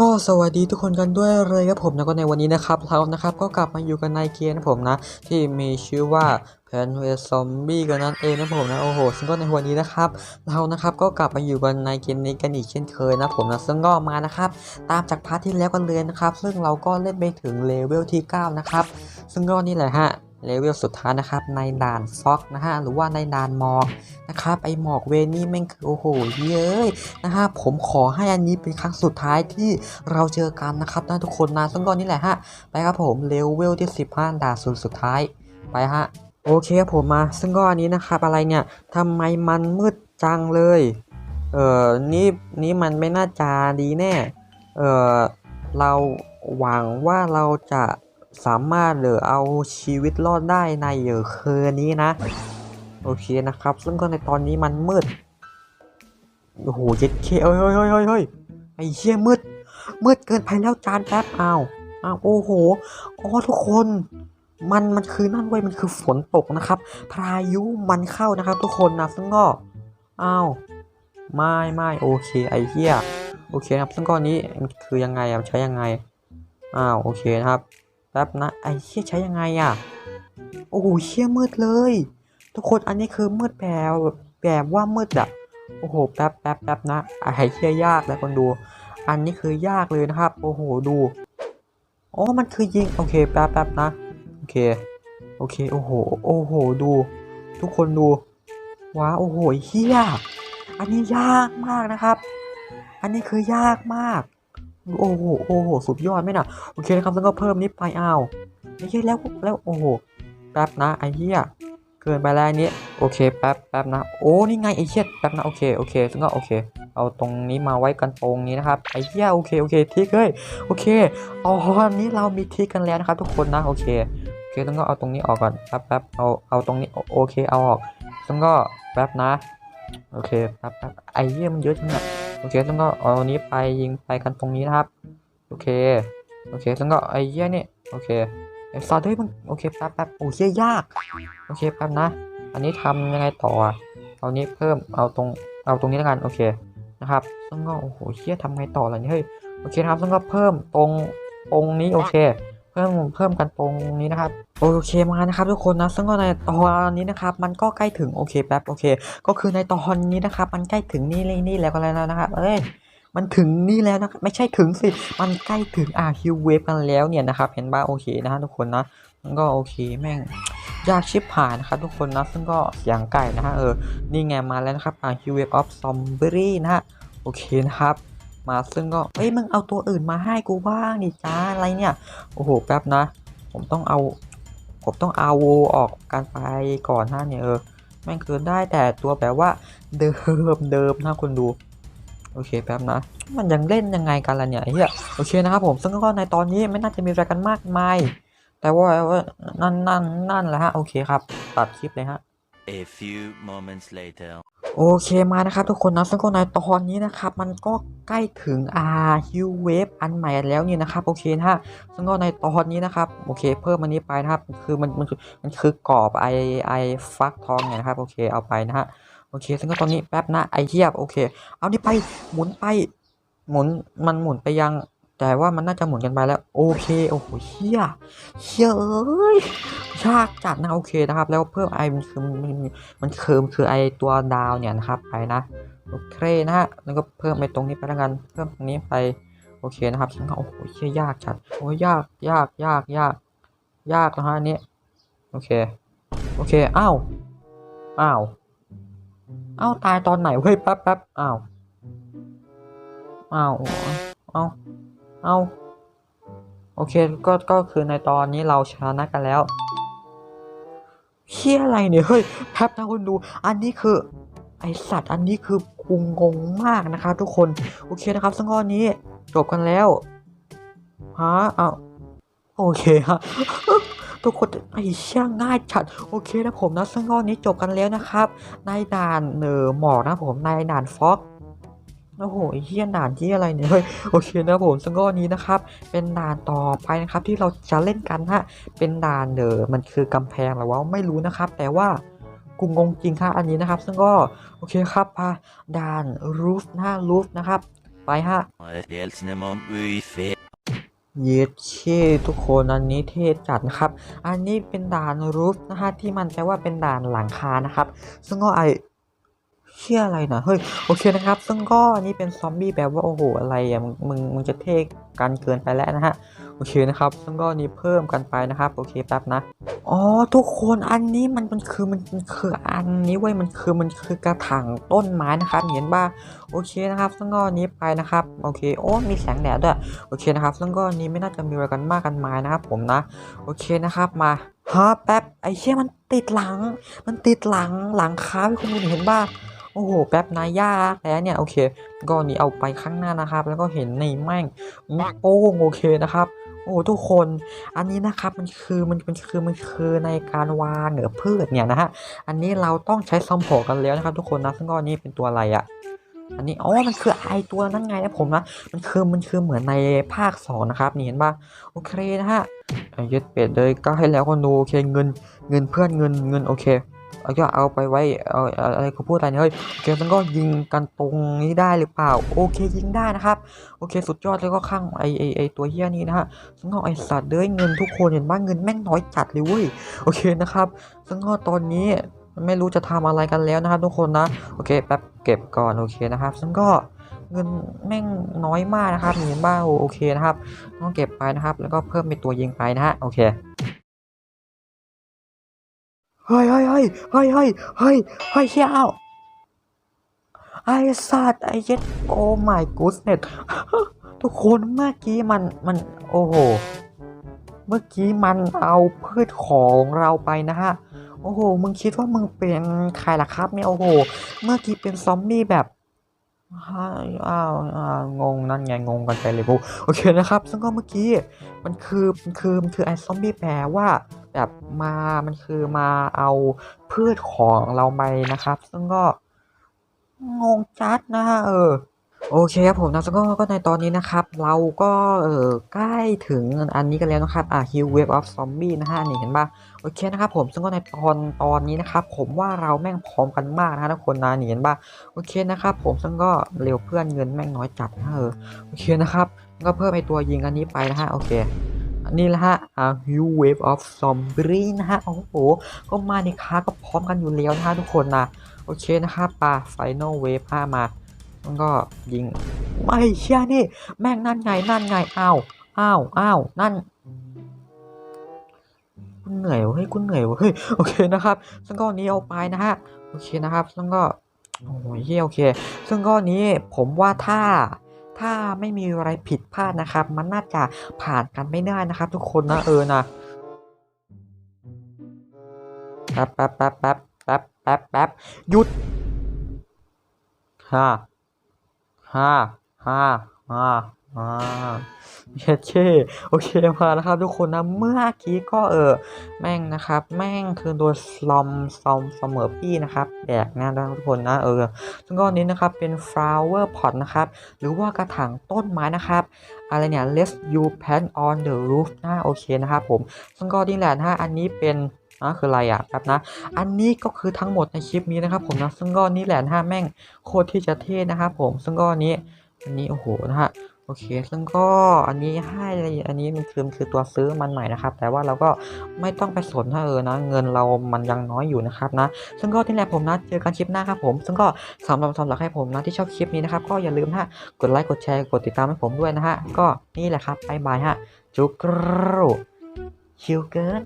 ก็สวัสดีทุกคนกันด้วยเลยครับผมแล้วก็ในวันนี้นะครับเรานะครับก็กลับมาอยู่กันในเกมนะผมนะ ที่มีชื่อว่า p l a n t vs Zombie กันนั่นเองนะผมนะโอ้โหซึ่งก็ในวันนี้นะครับ เรานะครับก็กลับมาอยู่กันในเกมนี้กันอีกเช่นเคยนะผมนะซึ่งก็มานะครับ ตามจากพาร์ทที่แล้วกันเลยนะครับ ซึ่งเราก็เล่นไปถึงเลเวลที่ 9 นะครับ ซึ่งก็นี่แหละฮะ เลเวลสุดท้ายนะครับในด่านฟ็อกนะฮะหรือว่าในด่านหมอกนะครับไอหมอกเวนี่แม่งคือโอ้โหเย้ยนะฮะผมขอให้อันนี้เป็นครั้งสุดท้ายที่เราเจอกันนะครับนะทุกคนนะซึ่งก็นี่แหละฮะไปครับผมเลเวลที่ 15ด่านสุดสุดท้ายไปฮะโอเคครับผมมาซึ่งก็อันนี้นะครับอะไรเนี่ยทำไมมันมืดจังเลยเออนี่นี่มันไม่น่าจะดีแน่เออเราหวังว่าเราจะ สามารถเหลือเอาชีวิตรอดได้ในเออคืนนี้นะ โอเคนะครับ ซึ่งก็ในตอนนี้มันมืดโอ้โหเจ็ดเคเฮ้ยเฮ้ยเฮ้ยเฮ้ยไอ้เชี่ยมืด มืดเกินไปแล้วจานแป๊บอ้าวอ้าวโอ้โหอ๋อทุกคนมันมันคือนั่นเว้ยมันคือฝนตกนะครับ พายุมันเข้านะครับ ทุกคนนะซึ่งก็อ้าวไม่ไม่โอเคไอ้เหี้ยโอเคนะครับซึ่งก้อนนี้มันคือยังไงอะใช้ยังไงอ้าวโอเคนะครับ แป๊บนะไอ้เหี้ยใช้ยังไงอะโอ้โหเชี่ยมืดเลย ทุกคนอันนี้คือมืดแบบแบบว่ามืดอะโอ้โหแป๊บแป๊บแป๊บนะไอ้เชี่ยยากแล้วคนดู อันนี้คือยากเลยนะครับ โอ้โหดูอ๋อมันคือยิงโอเคแป๊บแป๊บนะโอเคโอเคโอ้โหโอ้โหดู ทุกคนดูว้าโอ้โหเฮียอันนี้ยากมากนะครับ อันนี้คือยากมาก โอ้โหโอ้โหสุดยอดไหมนะโอเคนะครับแล้วก็เพิ่มนิดไปอ้าวไม่ใช่แล้วแล้วโอ้โหแป๊บนะไอ้เหี้ยเกินไปแล้วอันนี้โอเคแป๊บแป๊บนะโอ้นี่ไงไอ้เชี่ยแป๊บนะโอเคโอเคซึ่งก็โอเค เอาตรงนี้มาไว้กันตรงนี้นะครับไอ้เหี้ยโอเคโอเคทิกเฮ้ยโอเคตอนนี้เรามีทิกกันแล้วนะครับทุกคนนะโอเคโอเคซึ่งก็เอาตรงนี้ออกก่อนแป๊บแป๊บเอาเอาตรงนี้โอเคเอาออกซึ่งก็แป๊บนะโอเคแป๊บแป๊บไอ้เหี้ยมันเยอะจังอะ โอเคซึ่งก็เอาอันนี้ไปยิงไปกันตรงนี้นะครับ โอเค โอเคซึ่งก็ไอ้เหี้ยนี่โอเคไอ้ซอสเฮ้ยมันโอเคแป๊บแป๊บโอ้เหี้ยยาก โอเคแป๊บนะ อันนี้ทำยังไงต่อเอานี้เพิ่มเอาตรงเอาตรงนี้แล้วกันโอเคนะครับซึ่งก็โอ้โหเชี่ยทำไงต่อล่ะเนี่ยเฮ้ยโอเคนะครับซึ่งก็เพิ่มตรงตรงนี้โอเค เพิ่มเพิ่มกันตรงนี้นะครับโอเคมานะครับทุกคนนะซึ่งก็ในตอนนี้นะครับมันก็ใกล้ถึงโอเคแป๊บโอเค ก็คือในตอนนี้นะครับ มันใกล้ถึงนี่เลยนี่แล้วก็แล้วนะครับเอ้ยมันถึงนี่แล้วนะไม่ใช่ถึงสิ มันใกล้ถึงอาฮิวเวฟกันแล้วเนี่ยนะครับ เห็นบ้าโอเคนะฮะทุกคนนะมันก็โอเคแม่งยากชิบหายนะครับทุกคนนะซึ่งก็เสียงไก่นะฮะเออนี่ไงมาแล้วนะครับอ่า h u w a v e of Zombie นะฮะโอเคนะครับ มาซึ่งก็เอ้ยมึงเอาตัวอื่นมาให้กูบ้างดิจ้าอะไรเนี่ยโอ้โหแป๊บนะ ผมต้องเอา ผมต้องเอาโวออกการไปก่อนหน้าเนี่ยเออแม่งคือได้แต่ตัวแบบว่าเดิมเดิมนะคนดูโอเคแป๊บนะ มันยังเล่นยังไงกันล่ะเนี่ยเฮียโอเคนะครับผมซึ่งก็ในตอนนี้ไม่น่าจะมีอะไรกันมากมายแต่ว่าว่านั่นนั่นนั่นแหละฮะโอเคครับ ตัดคลิปเลยฮะ A few moments later. โอเคมานะครับทุกคนนะซึ่งก็ในตอนนี้นะครับมันก็ใกล้ถึงอาฮิวเวฟอันใหม่แล้วนี่นะครับโอเคนะฮะซึ่งก็ในตอนนี้นะครับโอเค เพิ่มอันนี้ไปนะครับคือมันมันมันคือกรอบไอไอฟักทองเนี่ยนะครับโอเคเอาไปนะฮะโอเค ซึ่งก็ตอนนี้แป๊บนะไอเทียบโอเค เอานี่ไปหมุนไปหมุนมันหมุนไปยัง แต่ว่ามันน่าจะหมุนกันไปแล้ว โอเค โอ้โหเฮียเฮียเอ้ยยากจัดนะโอเคนะครับ แล้วเพิ่มไอมันคือมันมันมันคือมันคือไอตัวดาวเนี่ยนะครับไปนะโอเคนะฮะแล้วก็เพิ่มไปตรงนี้ไปแล้วกัน เพิ่มตรงนี้ไปโอเคนะครับซึ่งโอ้โหเฮียยากจัดโอ้ยยากยากยากยากยากนะฮะอันนี้โอเคโอเคอ้าวอ้าวอ้าวตายตอนไหนเว้ยแป๊บแป๊บอ้าวอ้าวอ้าว เอาโอเคก็ก็คือในตอนนี้เราชนะกันแล้วเฮียอะไรเนี่ยเฮ้ยแป๊บนะคุณดู อันนี้คือไอสัตว์อันนี้คือกูงงมากนะครับทุกคนโอเคนะครับซึ่งข้อนี้จบกันแล้วฮะเอาโอเคฮะทุกคนไอ้เชี่ยง่ายจัดโอเคนะผมนะซึ่งข้อนี้จบกันแล้วนะครับ ในด่านเนอหมอกนะผมในด่านฟ็อก โอ้โหเฮียด่านที่อะไรเนี่ยเฮ้ยโอเคนะผมซึ่งก็นี้นะครับ เป็นด่านต่อไปนะครับที่เราจะเล่นกันฮะเป็นด่านเดอมันคือกำแพงหรือว่าไม่รู้นะครับ แต่ว่ากูงงจริงค่ะอันนี้นะครับ ซึ่งก็โอเคครับพาด่านรูฟนะรูฟนะครับ ไปฮะเย็ดเช่ทุกคนอันนี้เท่จัดนะครับ อันนี้เป็นด่านรูฟนะฮะที่มันแปลว่าเป็นด่านหลังคานะครับ ซึ่งก็ไอ เชื่ออะไรนะเฮ้ยโอเคนะครับ ซึ่งก็อันนี้เป็นซอมบี้แบบว่าโอ้โหอะไรอะมึงมึงจะเท่กันเกินไปแล้วนะฮะโอเคนะครับ ซึ่งก็นี้เพิ่มกันไปนะครับ โอเคแป๊บนะอ๋อทุกคนอันนี้มันมันคือมันมันคืออันนี้เว้ยมันคือมันคือกระถางต้นไม้นะครับเห็นป่ะโอเคนะครับ ซึ่งก็อันนี้ไปนะครับโอเคโอ้มีแสงแดดด้วยโอเคนะครับ ซึ่งก็อันนี้ไม่น่าจะมีอะไรกันมากกันมายนะครับ ผมนะ โอเคนะครับมาฮะแป๊บไอ้เชี่ยมันติดหลัง มันติดหลังหลังค้าพี่คุณเห็นบ้า โอ้โห แป๊บนายยากแล้วเนี่ย โอเค ก็อันนี้เอาไปข้างหน้านะครับ แล้วก็เห็นในแม่งโป้งโอเคนะครับ โอ้ทุกคน อันนี้นะครับ มันคือมันมันคือมันคือในการวางเหนือพืชเนี่ยนะฮะ อันนี้เราต้องใช้ซัมโพกันแล้วนะครับ ทุกคนนะ ซึ่งก็อันนี้เป็นตัวอะไรอะ่ะอันนี้อ๋อ มันคือไอตัวนั้นไงนะผมนะ มันคือมันคือเหมือนในภาคสองนะครับ นี่เห็นปะโอเคนะฮะอะยึดเป็ดเลยก็ให้แล้วคนดูโอเคเงินเงินเพื่อนเงินเงินโอเค เอาก็เอาไปไว้เอาอะไรเขาพูดอะไรเนี่ยเฮ้ยโอเคมันก็ยิงกันตรงนี้ได้หรือเปล่า โอเคยิงได้นะครับ โอเคสุดยอดแล้วก็ข้างไอไอไอตัวเฮี้ยนี้นะฮะซึ่งก็ไอสัตว์เด้ยเงินทุกคนเห็นบ้างเงินแม่งน้อยจัดเลยเว้ยโอเคนะครับ ซึ่งก็ตอนนี้ไม่รู้จะทำอะไรกันแล้วนะครับ ทุกคนนะโอเคแป๊บเก็บก่อนโอเคนะครับ ซึ่งก็เงินแม่งน้อยมากนะครับเห็นบ้างโอเคนะครับต้องเก็บไปนะครับ แล้วก็เพิ่มเป็นตัวยิงไปนะฮะโอเค เฮ้ยเฮ้ยเฮ้ยเฮ้ยเฮ้ยเฮ้ยเฮ้ยเชี่ยเอาไอ้สัตว์ไอ้เย็ดโอ้ไม่กูสเน็ตทุกคนเมื่อกี้มันมันโอ้โห เมื่อกี้มันเอาพืชของเราไปนะฮะ โอ้โห มึงคิดว่ามึงเป็นใครล่ะครับเนี่ยโอ้โห เมื่อกี้เป็นซอมบี้แบบ อ้าวอ้าวอ้าวงงนั่นไงงงกันไปเลยพวกโอเคนะครับ ซึ่งก็เมื่อกี้มันคือมันคือมันคือไอ้ซอมบี้แปลว่าแบบมามันคือมาเอาพืชของเราไปนะครับ ซึ่งก็งงจัดนะฮะเออ โอเคครับผมนะซึ่งก็ก็ในตอนนี้นะครับ เราก็เออใกล้ถึงอันนี้กันแล้วนะครับอะ Hill Wave of Zombie นะฮะนี่เห็นปะโอเคนะครับผมซึ่งก็ในตอนตอนนี้นะครับผมว่าเราแม่งพร้อมกันมากนะฮะทุกคนนะนี่เห็นปะโอเคนะครับผมซึ่งก็เร็วเพื่อนเงินแม่งน้อยจัดนะเออโอเคนะครับก็เพิ่มไอตัวยิงอันนี้ไปนะฮะโอเคนนี้แหละฮะอ่า Hue Wave of Zombie นะฮะ โอ้โห ก็มาในค้าก็พร้อมกันอยู่แล้วนะฮะทุกคนนะ โอเคนะครับปา Final Wave 5มา แล้วก็ยิงไม่เชื่อนี่ แม่งนั่นไงนั่นไงอ้าวอ้าวอ้าวนั่นกูเหนื่อยวะเฮ้ยกูเหนื่อยวะเฮ้ยโอเคนะครับ ซึ่งก็อันนี้เอาไปนะฮะโอเคนะครับ ซึ่งก็โอ้ยเฮียโอเค ซึ่งก้อนนี้ผมว่าถ้าถ้าไม่มีอะไรผิดพลาดนะครับ มันน่าจะผ่านกันไม่ได้นะครับ ทุกคนนะเออนะแป๊บแป๊บแป๊บแป๊บแป๊บแป๊บแป๊บหยุดฮ่า ฮ่าฮ่าฮ่าฮ่าเย้เช่โอเคมาแล้วครับทุกคนนะเมื่อกี้ก็เออแม่งนะครับ แม่งคือตัวสลอมซอมเสมอปี้นะครับแดกนะทุกคนนะเออซึ่งก้อนนี้นะครับเป็น flower pot นะครับ หรือว่ากระถางต้นไม้นะครับอะไรเนี่ย let you plant on the roof นะโอเคนะครับผมซึ่งก็นี่แหละนะอันนี้เป็น นะคืออะไรอะครับนะ อันนี้ก็คือทั้งหมดในคลิปนี้นะครับผมนะ ซึ่งก็นี่แหละนะฮะแม่งโคตรที่จะเท่นะครับผม ซึ่งก็อันนี้อันนี้โอ้โหนะฮะโอเค ซึ่งก็อันนี้ให้อันนี้มันคือมันคือตัวซื้อมันใหม่นะครับ แต่ว่าเราก็ไม่ต้องไปสนถ้าเออนะ เงินเรามันยังน้อยอยู่นะครับนะ ซึ่งก็ที่แหละผมนะ เจอกันคลิปหน้าครับผม ซึ่งก็สำหรับสำหรับให้ผมนะที่ชอบคลิปนี้นะครับ ก็อย่าลืมนะฮะ กดไลค์ กดแชร์ กดติดตามให้ผมด้วยนะฮะ ก็นี่แหละครับบายบายฮะ จุกรูชิวเกิน